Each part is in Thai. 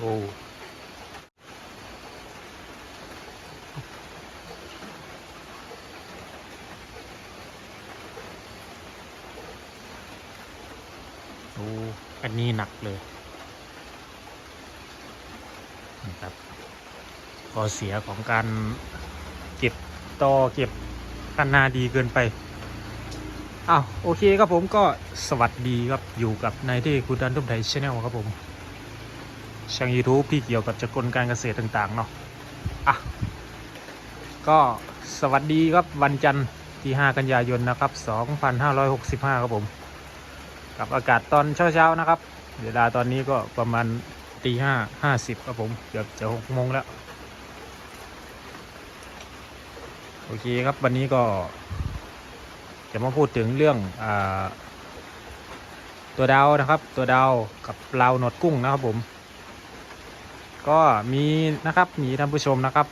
โอ้โอ้อันนี้หนักเลยนะครับข้อเสียของการเก็บต่อเก็บกันนาดีเกินไปอ้าวโอเคครับผมก็สวัสดีครับอยู่กับนายที่คุณดันทุ่มไทยชาแนลครับผม ช่างยูทูบที่เกี่ยวกับจักรกลการเกษตรต่างๆเนาะอะก็สวัสดีครับวันจันทร์ที่ 5 กันยายนนะครับ 2565 ครับผม กับอากาศตอนเช้าๆนะครับ เวลาตอนนี้ก็ประมาณตีห้าห้าสิบครับผมเกือบจะหกโมงแล้ว โอเคครับวันนี้ก็ จะมาพูดถึงเรื่องอตัวดาวนะครับ ตัวดาวกับปลาวหนวดกุ้งนะครับผม ก็มีนะครับมีท่านผู้ชมนะครับ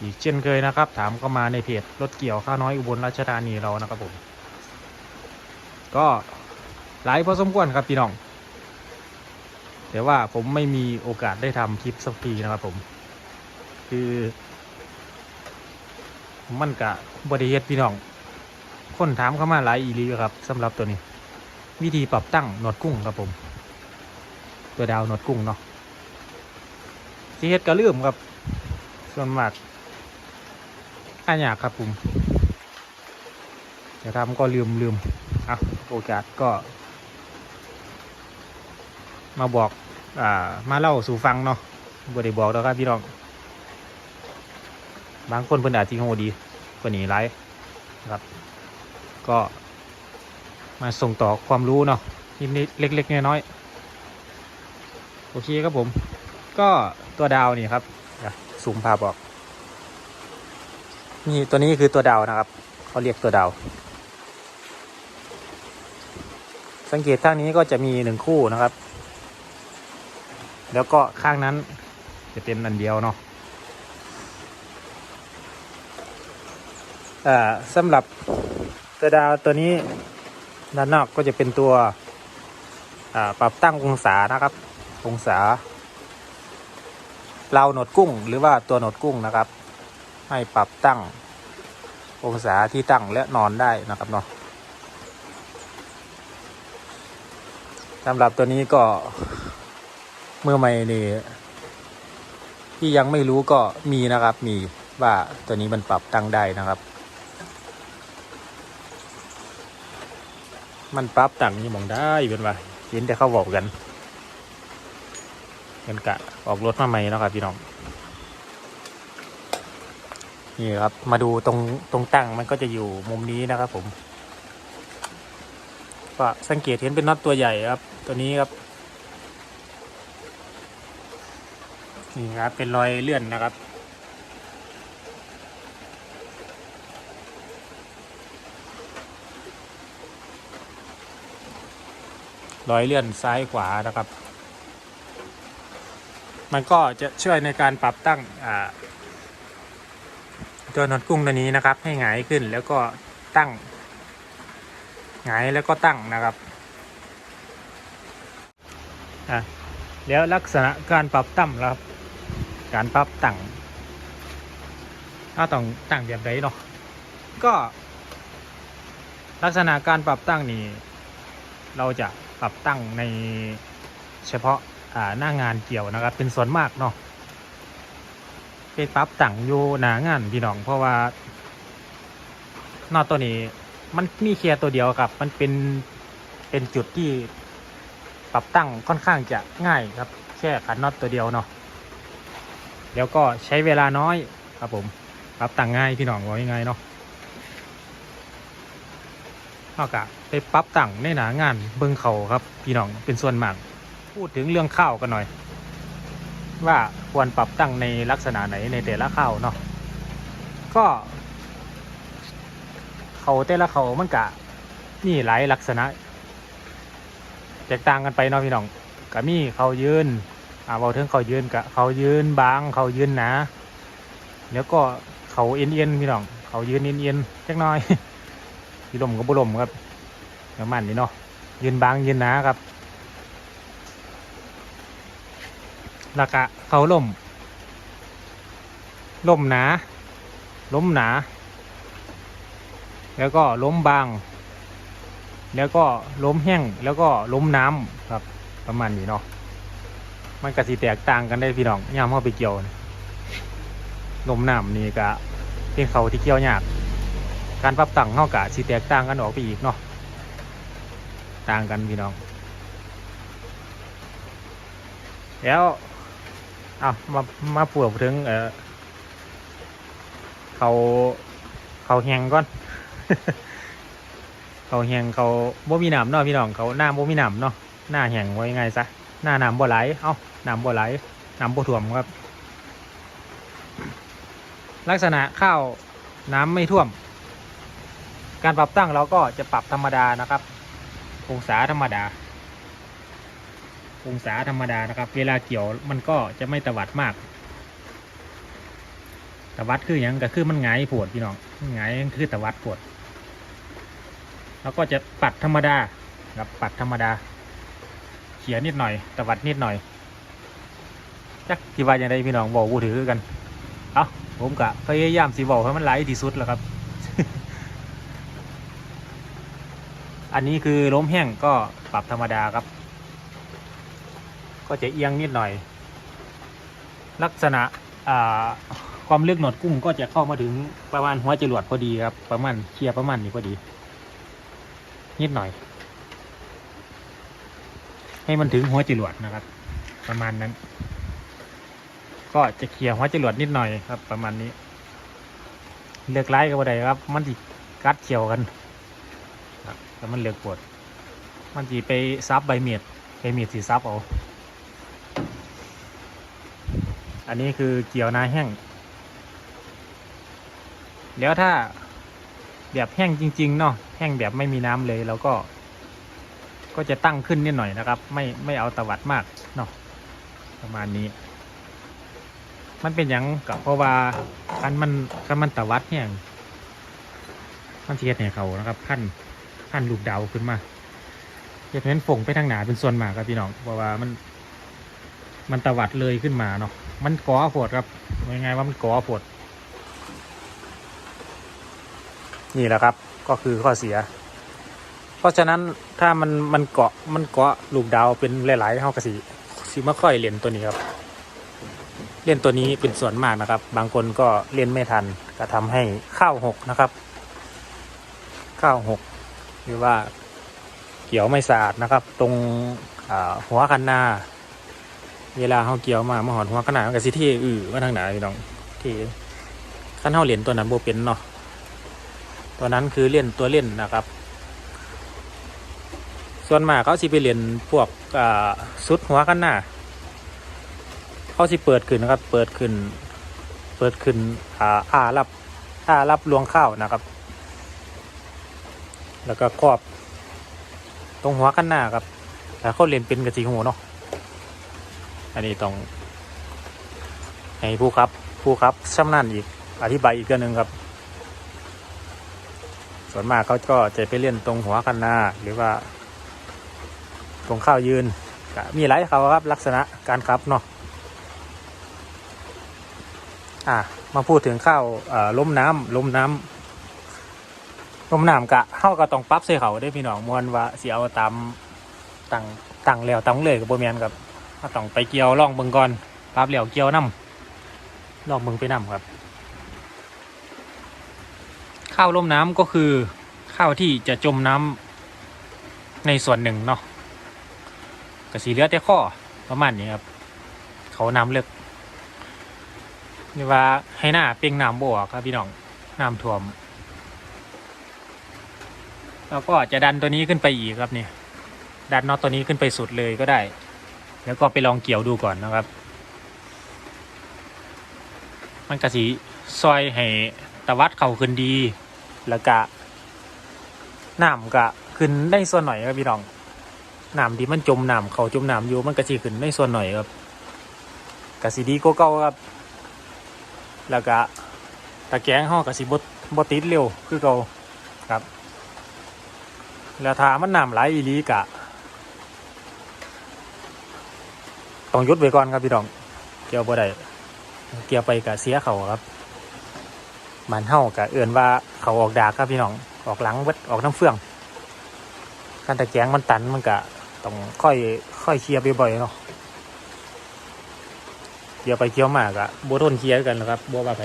อีกเช่นเคยนะครับ ถามเข้ามาในเพจรถเกี่ยวข้าวน้อยอุบลราชธานีเรานะครับผม ก็หลายพอสมควรครับพี่น้อง แต่ว่าผมไม่มีโอกาสได้ทำคลิปสักทีนะครับผม คือมันกะบริเฮ็ดพี่น้อง คนถามเข้ามาหลายอีลีครับสำหรับตัวนี้ วิธีปรับตั้งหนวดกุ้งครับผม ตัวดาวหนวดกุ้งเนาะ สีเฮ็ดก็ลืมครับ ส่วนมากข้ายากครับผมจะทำก็ลืมลืมอะโอกาสก็ มาบอกอ่ามาเล่าสู่ฟังเนาะบ่ได้บอกแล้วครับพี่น้อง บางคนเพิ่นอาจสิโหดีกว่านี้หลายนะครับ ก็มาส่งต่อความรู้เนาะนิดๆเล็ก ๆ น้อยๆโอเคครับผม ก็ตัวดาวนี่ครับสูงพาบออกนี่ตัวนี้คือตัวดาวนะครับเขาเรียกตัวดาว สังเกตข้างนี้ก็จะมีหนึ่งคู่นะครับ แล้วก็ข้างนั้นจะเป็นอันเดียวเนาะอ่าสำหรับตัวดาวตัวนี้ด้านนอกก็จะเป็นตัวปรับตั้งองศานะครับ องศา เราหนวดกุ้งหรือว่าตัวหนวดกุ้งนะครับ ให้ปรับตั้งองศาที่ตั้งและนอนได้นะครับเนาะสำหรับตัวนี้ก็เมื่อไม่นี่ที่ยังไม่รู้ก็มีนะครับ มีว่าตัวนี้มันปรับตั้งได้นะครับ มันปรับต่างนี่มองได้เป็นว่าเห็นแต่เขาบอกกัน กันกะออกรถมาใหม่นะครับพี่น้องนี่ครับ มาดูตรงตรงตั้งมันก็จะอยู่มุมนี้นะครับ ผมก็สังเกตเห็นเป็นน็อตตัวใหญ่ครับ ตัวนี้ครับนี่ครับเป็นรอยเลื่อนนะครับรอยเลื่อนซ้ายขวานะครับ มันก็จะช่วยในการปรับตั้งตัวนวดกุ้งตัวนี้นะครับ ให้หงายขึ้นแล้วก็ตั้งหงายแล้วก็ตั้งนะครับอะแล้วลักษณะการปรับตั้งครับ การปรับตั้งถ้าต้องตั้งแบบไหนเนาะก็ ลักษณะการปรับตั้งนี่เราจะปรับตั้งในเฉพาะ หน้างานเกี่ยวนะครับ เป็นส่วนมากเนาะไปปรับตั้งอยู่หน้างานพี่น้อง เพราะว่านอตตัวนี้ มันมีแค่ตัวเดียวครับ มันเป็นเป็นจุดที่ปรับตั้งค่อนข้างจะง่ายครับ แค่ขันน็อตตัวเดียวเนาะแล้วก็ใช้เวลาน้อยครับผมปรับตั้งง่ายพี่น้องว่ายังไงเนาะเอากไปปรับตั้งในหนางานเบิ้งเขาครับ พี่น้องเป็นส่วนมาก พูดถึงเรื่องข้าวกันหน่อย ว่าควรปรับตั้งในลักษณะไหนในแต่ละข้าวเนาะก็ เขาแต่ละเขามันกะนี่หลายลักษณะ แตกต่างกันไปเนาะพี่น้องกะมีเขายืนอ่าเบาถึงเขายืนกะเขายืนบางเขายืนหนาแล้วก็เขาเอ็นเอ็นพี่น้องเขายืนเอ็นเอ็นเล็กน้อยยีลมกับบุลมครับน้ำมันนี่เนาะยืนบางยืนหนาครับ แล้วก็เขาล่มล่มหนาล้มหนา แล้วก็ล้มบาง แล้วก็ล้มแห้ง แล้วก็ล้มน้ำครับ ประมาณนี้เนาะ มันก็สิแตกต่างกันได้พี่น้องยามเข้าไปเกี่ยวล้มน้ำนี่ก็เป็นเขาที่เกี่ยวยาก การปรับตั้งเข้ากะสิแตกต่างกันออกไปอีกเนาะ ต่างกันพี่น้อง แล้ว เอามามาปวดถึง เออเขาเขาแหงก่อน เขาแหงเขาบ่มีน้ำเนาะพี่น้องเขาหน้าบ่มีน้ำเนาะหน้าแหงไว้ไงซะหน้าน้ำบ่ไหลเอ้าน้ำบ่ไหลน้ำบ่ท่วมครับ ลักษณะข้าวน้ำไม่ท่วม การปรับตั้งเราก็จะปรับธรรมดานะครับ องศาธรรมดา องศาธรรมดานะครับ เวลาเกี่ยวมันก็จะไม่ตวัดมาก ตวัดคืออย่างก็คือมันหงายปวดพี่น้องหงายคือตวัดปวด แล้วก็จะปัดธรรมดาครับปัดธรรมดา เขียนนิดหน่อย ตวัดนิดหน่อยจักที่ว่าอย่างไรพี่น้องบอกวูถือกันเอาผมกะพยายามสีบอกให้มันไหลที่สุดแล้วครับ อันนี้คือล้มแห้งก็ปรับธรรมดาครับ ก็จะเอียงนิดหน่อย ลักษณะความลึกหนวดกุ้งก็จะเข้ามาถึงประมาณหัวจรวดพอดีครับ ประมาณเคลียร์ประมาณนี้พอดี นิดหน่อย ให้มันถึงหัวจรวดนะครับ ประมาณนั้น ก็จะเคลียร์หัวจรวดนิดหน่อยครับ ประมาณนี้ เลือกไล่ก็บ่ได้ครับ มันจิกัดเขียวกันครับแต่มันเลือกปวดมันจีไปซับใบเมียดใบเมียดสีซับเอา อันนี้คือเกี่ยวนาแห้ง แล้วถ้าแบบแห้งจริงๆเนาะแห้งแบบไม่มีน้ำเลยเราก็ ก็จะตั้งขึ้นนิดหน่อยนะครับ ไม่ไม่เอาตวัดมากเนาะประมาณนี้ มันเป็นอย่างกับเพราะว่าคันมันคันมันตวัดแห้งมันเทียดให้เขานะครับขั้นขั้นลูกดาวขึ้นมาจะเป็นฝงไปทางหนาเป็นส่วนมากครับพี่น้องเพราะว่ามัน มันตวัดเลยขึ้นมาเนาะ มันก่อผดครับยังไงว่ามันก่อผดนี่แหละครับก็คือข้อเสีย เพราะฉะนั้นถ้ามันมันเกาะมันเกาะลูกดาวเป็นหลายๆเท่ากระสีสีมาค่อยเล่นตัวนี้ครับ เล่นตัวนี้เป็นส่วนมากนะครับ บางคนก็เล่นไม่ทันก็ทำให้ข้าวหกนะครับ ข้าวหกหรือว่าเกี่ยวไม่สะอาดนะครับ ตรงหัวคันนา เวลาเขาเกี่ยวมามาหอนหัวขนาดกับสิที่อือมาทางไหนพี่น้องที่ขั้นเท่าเหรียญตัวนั้นโบเป็นเนาะตัวนั้นคือเล่นตัวเล่นนะครับ ส่วนมากเขาสิไปเล่นพวกสุดหัวกันหน้าเขาสิเปิดขึ้นนะครับ เปิดขึ้น เปิดขึ้นอ่าอารับอ้ารับลวงข้าวนะครับ แล้วก็ครอบ ตรงหัวกันหน้าครับแต่เขาเล่นเป็นกระสีหูเนาะ อันนี้ต้องให้ผู้ครับ ผู้ครับชำนาญอีกอธิบายอีกเรื่องหนึ่งครับ ส่วนมากเขาก็จะไปเล่นตรงหัวคันนาหรือว่า ตรงข้าวยืน มีหลายเขาครับลักษณะการครับเนาะอะมาพูดถึงข้าวล้มน้ำล้มน้ำล้มน้ำกะเข้าก็ต้องปรั๊บใส่เขาได้พี่น้องมวนว่าเสียเอาตามตั้งตั้งแล้วตั้งเลยกับโบเมียนกับ ก็ต้องไปเกี่ยวล่องเบิงก่อนปรับเหลี่ยวเกี่ยวน้ำล่องเบิงไปน้ำครับ ข้าวล่มน้ำก็คือข้าวที่จะจมน้ำในส่วนหนึ่งเนาะกระสีเหลือดแต่ข้อประมาณนี้ครับ เขาน้ำเลือกนี่ว่าให้หน้าเปียงน้ำบวกครับพี่น้องน้ำท่วมแล้วก็จะดันตัวนี้ขึ้นไปอีกครับเนี่ยดันน็อตตัวนี้ขึ้นไปสุดเลยก็ได้ แล้วก็ไปลองเกี่ยวดูก่อนนะครับ มันกระสีซอยให้ตะวัดเข่าขึ้นดี แล้วก็น้ำก็ขึ้นได้ส่วนหน่อยครับพี่น้องน้ำที่มันจมน้ำเขาจมน้ำอยู่มันกระสีขึ้นได้ส่วนหน่อยครับกระสีดีก็เก่าครับ แล้วก็ตะแกรงห้อกระสีบดบดติดเร็วคือเก่าครับ แล้วถ้ามันน้ำไหลอีลีกะ ต้องยุดไว้ก่อนครับพี่น้อง เกี่ยวบ่ได้เกี่ยวไปกับเสียเขาครับมันเท่ากับเอื่นว่าเขาออกดากครับพี่น้อง ออกหลังเวดออกน้ำเฟืองการตะแกงมันตันมันกะต้องค่อยค่อยเคลียร์บ่อยๆเนาะเกี่ยวไปเกี่ยวมากอะบัวต้นเคลียร์กันนะครับบัวว่าไป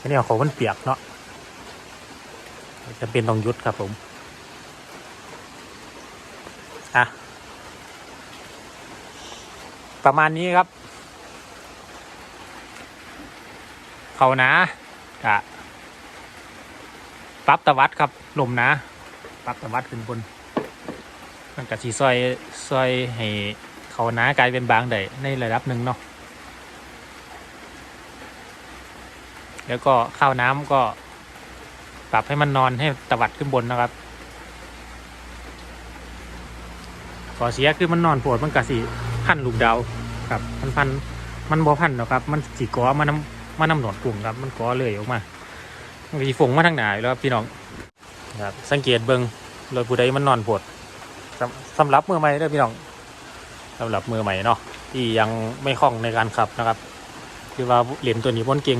อันนี้ของมันเปียกเนาะจะเป็นต้องยุดครับผม อะ ประมาณนี้ครับ เขานะกะปรับตะวัดครับลมนะปรับตะวัดขึ้นบน มันกะสีซอยซอยให้เขานะกลายเป็นบางได้ในระดับหนึ่งเนาะแล้วก็ข้าวน้ำก็ปรับให้มันนอนให้ตะวัดขึ้นบนนะครับก่อเสียคือมันนอนปวดมันกะสี พันลูกดาวครับมันพันมันบ่พันหรอกครับ มันสีก้อมันน้ำมันน้ำหนอนกลุ่มครับ มันก้อเลยออกมามันก็สีฝงมาทางไหนแล้วครับพี่น้องครับ สังเกตเบิงรถผู้ใดมันนอนปวดสำสำหรับมือใหม่เด้อพี่น้องสำหรับมือใหม่เนาะที่ยังไม่คล่องในการขับนะครับคือว่าเหรียญตัวนี้บนเก่ง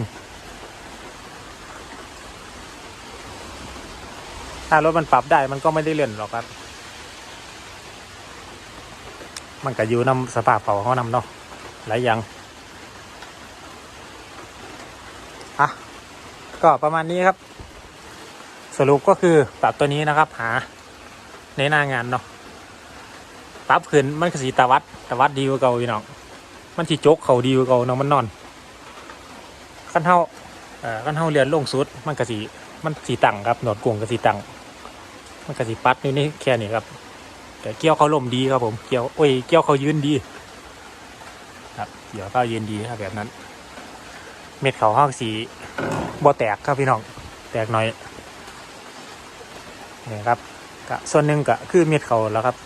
ถ้ารถมันปรับได้มันก็ไม่ได้เลื่อนหรอกครับ มันก็อยู่นำสภาพเขาเขานำเนาะหลายอย่างอะก็ประมาณนี้ครับ สรุปก็คือปรับตัวนี้นะครับ หาในหน้างานเนาะปรับขึ้นมันก็สีตะวัดตะวัดดีกว่าเก่าพี่น้องมันที่จกเขาดีกว่าเก่าเนาะมันนอนขั้นเท่าเอ่อขั้นเท่าเรียนลงสุด มันก็สีมันสีตังครับหนวดกวงก็สีตังมันกระสิปัดอยู่นี่แค่นี้ครับ แต่เกี้ยวเขาลมดีครับผมเกี้ยวโอ้ยเกี้ยวเขายืนดี ครับเกี้ยวเขายืนดีครับแบบนั้น เม็ดเขาห้างสีบ่แตกครับพี่น้องแตกหน่อยนี่ครับกะส่วนหนึ่งก็คือเม็ดเขาแล้วครับ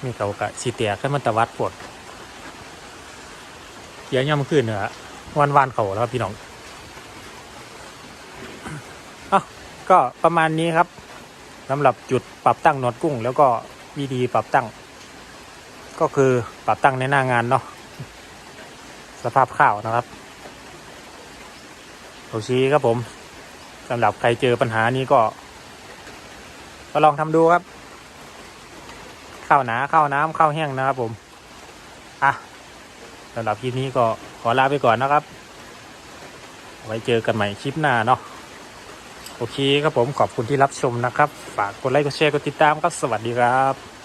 เม็ดเขากะสีแตกขึ้นมันตะวัดปวดเกี้ยวย่ำขึ้นเนื้อวันวานๆเขาแล้วครับพี่น้องอะก็ประมาณนี้ครับสำหรับจุดปรับตั้งนวดกุ้งแล้วก็ วิธีปรับตั้ง ก็คือปรับตั้งในหน้างานเนาะสภาพข้าวนะครับโอชีครับผมสำหรับใครเจอปัญหานี้ก็ก็ลองทำดูครับ ข้าวหนาข้าวน้ำข้าวแห้งนะครับผมอะสำหรับคลิปนี้ก็ขอลาไปก่อนนะครับ ไว้เจอกันใหม่คลิปหน้าเนาะ โอเคครับผมขอบคุณที่รับชมนะครับ ฝากกดไลค์กดแชร์กดติดตามครับ สวัสดีครับ